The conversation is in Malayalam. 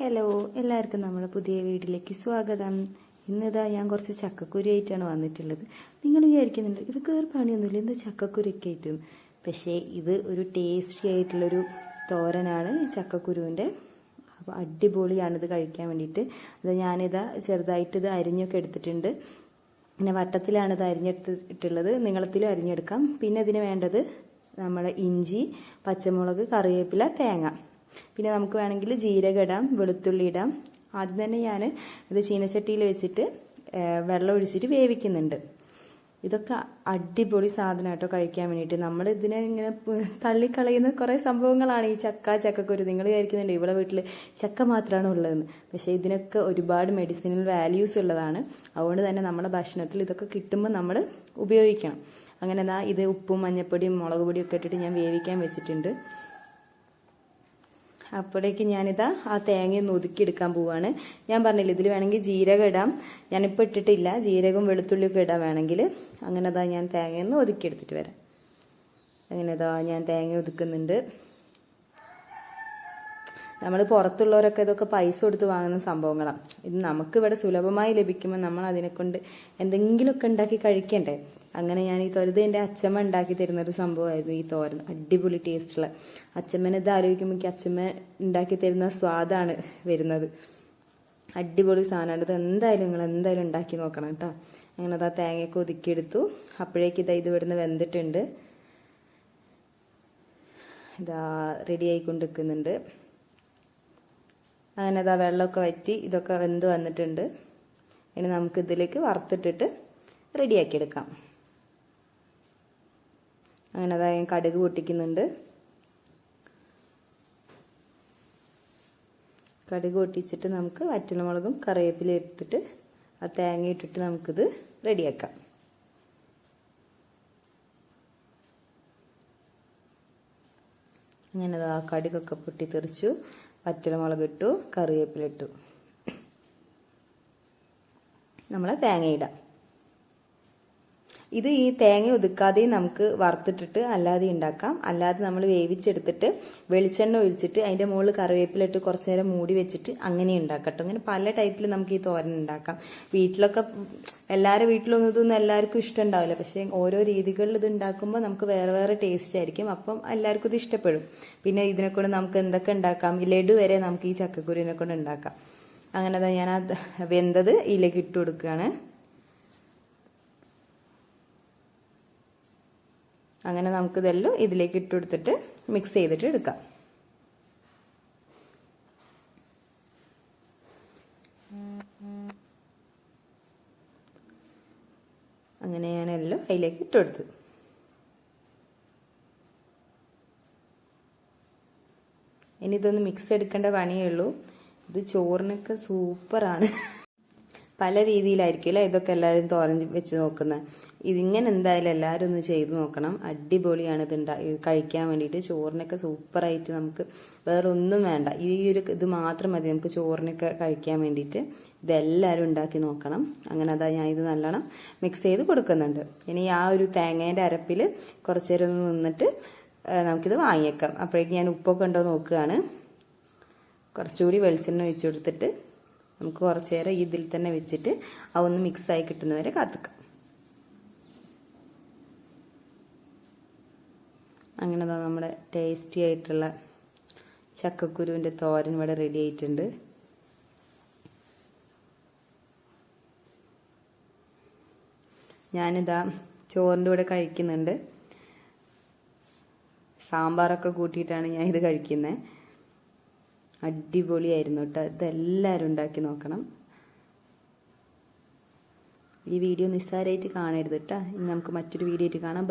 ഹലോ എല്ലാവർക്കും നമ്മുടെ പുതിയ വീട്ടിലേക്ക് സ്വാഗതം. ഇന്നിതാ ഞാൻ കുറച്ച് ചക്കക്കുരു ആയിട്ടാണ് വന്നിട്ടുള്ളത്. നിങ്ങൾ വിചാരിക്കുന്നുണ്ട് ഇവർക്ക് വേറെ പണിയൊന്നുമില്ല എന്താ ചക്കക്കുരൊക്കെ ആയിട്ട്. പക്ഷേ ഇത് ഒരു ടേസ്റ്റി ആയിട്ടുള്ളൊരു തോരനാണ് ചക്കക്കുരുവിന്റെ. അപ്പോൾ അടിപൊളിയാണിത് ഇത് കഴിക്കാൻ വേണ്ടിയിട്ട്. അത് ഞാനിതാ ചെറുതായിട്ട് ഇത് അരിഞ്ഞൊക്കെ എടുത്തിട്ടുണ്ട്. പിന്നെ വട്ടത്തിലാണ് ഇത് അരിഞ്ഞെടുത്തിട്ടുള്ളത് നീളത്തിലും അരിഞ്ഞെടുക്കാം. പിന്നെ ഇതിന് വേണ്ടത് നമ്മളെ ഇഞ്ചി പച്ചമുളക് കറിവേപ്പില തേങ്ങ. പിന്നെ നമുക്ക് വേണമെങ്കിൽ ജീരകം ഇടാം വെളുത്തുള്ളി ഇടാം. ആദ്യം തന്നെ ഞാൻ ഇത് ചീനച്ചട്ടിയിൽ വെച്ചിട്ട് വെള്ളം ഒഴിച്ചിട്ട് വേവിക്കുന്നുണ്ട്. ഇതൊക്കെ അടിപൊളി സാധനം കേട്ടോ കഴിക്കാൻ വേണ്ടിയിട്ട്. നമ്മൾ ഇതിനെ ഇങ്ങനെ തള്ളിക്കളയുന്ന കുറേ സംഭവങ്ങളാണ് ഈ ചക്ക ചക്കക്കുരു. നിങ്ങൾ വിചാരിക്കുന്നുണ്ട് ഇവിടെ വീട്ടിൽ ചക്ക മാത്രമാണ് ഉള്ളതെന്ന്? പക്ഷേ ഇതിനൊക്കെ ഒരുപാട് മെഡിസിനൽ വാല്യൂസ് ഉള്ളതാണ്. അതുകൊണ്ട് തന്നെ നമ്മുടെ ഭക്ഷണത്തിൽ ഇതൊക്കെ കിട്ടുമ്പോൾ നമ്മൾ ഉപയോഗിക്കണം. അങ്ങനെ ദാ ഇത് ഉപ്പും മഞ്ഞപ്പൊടിയും മുളക് പൊടിയും ഒക്കെ ഇട്ടിട്ട് ഞാൻ വേവിക്കാൻ വെച്ചിട്ടുണ്ട്. അപ്പോഴേക്ക് ഞാനിതാ ആ തേങ്ങയൊന്ന് ഒതുക്കിയെടുക്കാൻ പോവാണ്. ഞാൻ പറഞ്ഞില്ല ഇതിൽ വേണമെങ്കിൽ ജീരകം ഇടാം. ഞാനിപ്പോൾ ഇട്ടിട്ടില്ല. ജീരകവും വെളുത്തുള്ളിയൊക്കെ ഇടാൻ വേണമെങ്കിൽ. അങ്ങനെ അതാ ഞാൻ തേങ്ങയൊന്ന് ഒതുക്കിയെടുത്തിട്ട് വരാം. അങ്ങനെ അതാ ഞാൻ തേങ്ങ ഒതുക്കുന്നുണ്ട്. നമ്മൾ പുറത്തുള്ളവരൊക്കെ ഇതൊക്കെ പൈസ കൊടുത്ത് വാങ്ങുന്ന സംഭവങ്ങളാണ് ഇത് നമുക്ക് ഇവിടെ സുലഭമായി ലഭിക്കുമ്പോൾ നമ്മൾ അതിനെക്കൊണ്ട് എന്തെങ്കിലുമൊക്കെ ഉണ്ടാക്കി കഴിക്കണ്ടേ? അങ്ങനെ ഞാൻ ഈ തൊരുത് എന്റെ അച്ഛമ്മ ഉണ്ടാക്കി തരുന്ന ഒരു സംഭവമായിരുന്നു ഈ തോരൻ. അടിപൊളി ടേസ്റ്റുള്ള. അച്ഛമ്മനെ ഇത് ആലോചിക്കുമ്പോൾ എനിക്ക് അച്ഛമ്മ ഉണ്ടാക്കി തരുന്ന സ്വാദാണ് വരുന്നത്. അടിപൊളി സാധനമാണ്. ഇത് എന്തായാലും നിങ്ങൾ എന്തായാലും ഉണ്ടാക്കി നോക്കണം കേട്ടോ. അങ്ങനെ അത് ആ തേങ്ങയൊക്കെ ഒതുക്കിയെടുത്തു. അപ്പോഴേക്ക് ഇതാ ഇത് ഇവിടുന്ന് വെന്തിട്ടുണ്ട്. ഇതാ റെഡി ആയിക്കൊണ്ടിരിക്കുന്നുണ്ട്. അങ്ങനെ അതാ വെള്ളമൊക്കെ വറ്റി ഇതൊക്കെ വെന്ത് വന്നിട്ടുണ്ട്. ഇനി നമുക്ക് ഇതിലേക്ക് വറുത്തിട്ടിട്ട് റെഡിയാക്കി എടുക്കാം അങ്ങനെ അതാ കടുക് പൊട്ടിക്കുന്നുണ്ട്. കടുക് പൊട്ടിച്ചിട്ട് നമുക്ക് വറ്റൽമുളകും കറിവേപ്പില എടുത്തിട്ട് ആ തേങ്ങ ഇട്ടിട്ട് നമുക്കിത് റെഡിയാക്കാം. അങ്ങനെ ആ കടുകൊക്കെ പൊട്ടിത്തെറിച്ചു. വറ്റൽമുളക് ഇട്ടു കറിവേപ്പില ഇട്ടു. നമ്മൾ തേങ്ങ ഇടാം. ഇത് ഈ തേങ്ങ ഒതുക്കാതെയും നമുക്ക് വറുത്തിട്ടിട്ട് അല്ലാതെ ഉണ്ടാക്കാം. അല്ലാതെ നമ്മൾ വേവിച്ചെടുത്തിട്ട് വെളിച്ചെണ്ണ ഒഴിച്ചിട്ട് അതിന്റെ മുകളിൽ കറിവേപ്പിലിട്ട് കുറച്ച് നേരം മൂടി വെച്ചിട്ട് അങ്ങനെ ഉണ്ടാക്കാം കേട്ടോ അങ്ങനെ പല ടൈപ്പിൽ നമുക്ക് ഈ തോരൻ ഉണ്ടാക്കാം. വീട്ടിലൊക്കെ എല്ലാവരുടെ വീട്ടിലൊന്നും ഇതൊന്നും എല്ലാവർക്കും ഇഷ്ടം ഉണ്ടാവില്ല. പക്ഷേ ഓരോ രീതികളിൽ ഇത് ഉണ്ടാക്കുമ്പോൾ നമുക്ക് വേറെ വേറെ ടേസ്റ്റ് ആയിരിക്കും. അപ്പം എല്ലാവർക്കും ഇത് ഇഷ്ടപ്പെടും. പിന്നെ ഇതിനെ കൊണ്ട് നമുക്ക് എന്തൊക്കെ ഉണ്ടാക്കാം? ലഡു വരെ നമുക്ക് ഈ ചക്കക്കുരുവിനെ കൊണ്ട് ഉണ്ടാക്കാം. അങ്ങനെ ഞാൻ ആ വെന്തത് ഇതിലേക്ക് ഇട്ട് കൊടുക്കുകയാണ്. അങ്ങനെ നമുക്ക് നമുക്കിതെല്ലാം ഇതിലേക്ക് ഇട്ട് ഇട്ടെടുത്തിട്ട് മിക്സ് ചെയ്തിട്ട് എടുക്കാം. അങ്ങനെ ഞാൻ എല്ലാം അതിലേക്ക് ഇട്ടെടുത്തു ഇനി ഇതൊന്ന് മിക്സ് എടുക്കേണ്ട പണിയേ ഉള്ളൂ. ഇത് ചോറിനൊക്കെ സൂപ്പറാണ് പല രീതിയിലായിരിക്കും അല്ലേ? ഇതൊക്കെ എല്ലാവരും തോരൻ വെച്ച് നോക്കുന്നത് ഇതിങ്ങനെ എന്തായാലും എല്ലാവരും ഒന്ന് ചെയ്ത് നോക്കണം. അടിപൊളിയാണ് ഇത് ഉണ്ടാ കഴിക്കാൻ വേണ്ടിയിട്ട്. ചോറിനൊക്കെ സൂപ്പറായിട്ട് നമുക്ക് വേറെ ഒന്നും വേണ്ട. ഈ ഒരു ഇത് മാത്രം മതി നമുക്ക് ചോറിനൊക്കെ കഴിക്കാൻ വേണ്ടിയിട്ട്. ഇതെല്ലാവരും ഉണ്ടാക്കി നോക്കണം. അങ്ങനെ അതാ ഞാൻ ഇത് നല്ലോണം മിക്സ് ചെയ്ത് കൊടുക്കുന്നുണ്ട്. ഇനി ആ ഒരു തേങ്ങേന്റെ അരപ്പിൽ കുറച്ച് നേരം ഒന്ന് നിന്നിട്ട് നമുക്കിത് വാങ്ങിയേക്കാം. അപ്പോഴേക്കും ഞാൻ ഉപ്പൊക്കെ ഉണ്ടോ നോക്കുകയാണ്. കുറച്ചുകൂടി വെളിച്ചെണ്ണ ഒഴിച്ചു കൊടുത്തിട്ട് നമുക്ക് കുറച്ച് നേരം ഇതിൽ തന്നെ വെച്ചിട്ട് അതൊന്ന് മിക്സായി കിട്ടുന്നവരെ കാത്തുക്കാം. അങ്ങനെ നമ്മുടെ ടേസ്റ്റി ആയിട്ടുള്ള ചക്കക്കുരുവിന്റെ തോരൻ ഇവിടെ റെഡി ആയിട്ടുണ്ട്. ഞാനിതാ ചോറിന്റെ കൂടെ കഴിക്കുന്നുണ്ട്. സാമ്പാറൊക്കെ കൂട്ടിയിട്ടാണ് ഞാൻ ഇത് കഴിക്കുന്നത് അടിപൊളിയായിരുന്നു കേട്ടോ. ഇതെല്ലാവരും ഉണ്ടാക്കി നോക്കണം. ഈ വീഡിയോ നിസ്സാരമായിട്ട് കാണരുത് കേട്ടോ. ഇനി നമുക്ക് മറ്റൊരു വീഡിയോ ആയിട്ട് കാണാം.